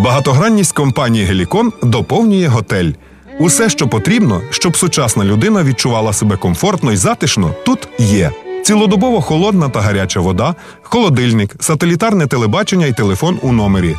Багатогранність компанії Гелікон доповнює готель. Усе, що потрібно, щоб сучасна людина відчувала себе комфортно і затишно, тут є. Цілодобово холодна та гаряча вода, холодильник, сателітарне телебачення і телефон у номері.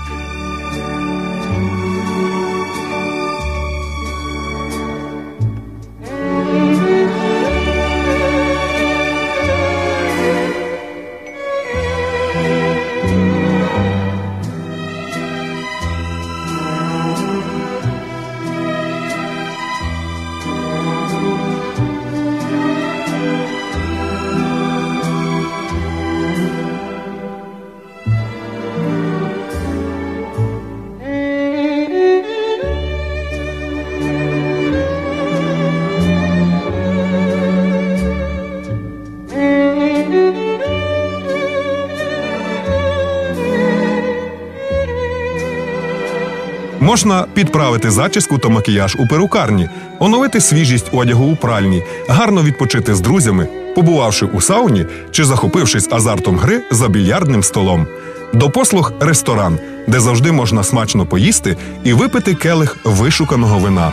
Можна підправити зачіску та макіяж у перукарні, оновити свіжість одягу у пральні, гарно відпочити з друзями, побувавши у сауні чи захопившись азартом гри за більярдним столом. До послуг ресторан, де завжди можна смачно поїсти і випити келих вишуканого вина.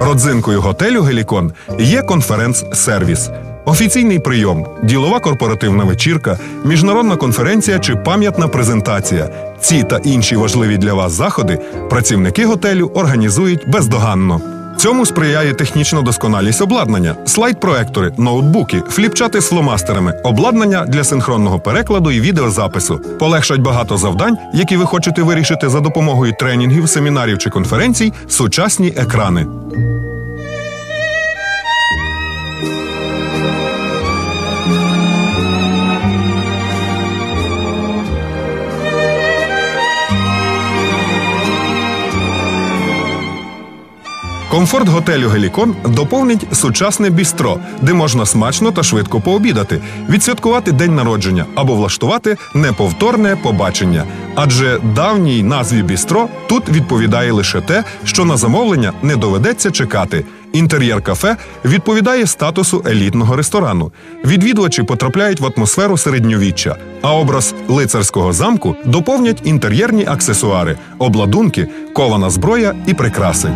Родзинкою готелю Гелікон є конференц-сервіс. Офіційний прийом, ділова корпоративна вечірка, міжнародна конференція чи пам'ятна презентація. Ці та інші важливі для вас заходи працівники готелю організують бездоганно. Цьому сприяє технічна досконалість обладнання, слайд-проектори, ноутбуки, фліпчати з фломастерами, обладнання для синхронного перекладу і відеозапису, полегшать багато завдань, які ви хочете вирішити за допомогою тренінгів, семінарів чи конференцій, сучасні екрани. Комфорт готелю Гелікон доповнить сучасне бістро, де можна смачно та швидко пообідати, відсвяткувати день народження або влаштувати неповторне побачення. Адже давній назві бістро тут відповідає лише те, що на замовлення не доведеться чекати. Інтер'єр кафе відповідає статусу елітного ресторану. Відвідувачі потрапляють в атмосферу середньовіччя, а образ лицарського замку доповнять інтер'єрні аксесуари, обладунки, кована зброя і прикраси.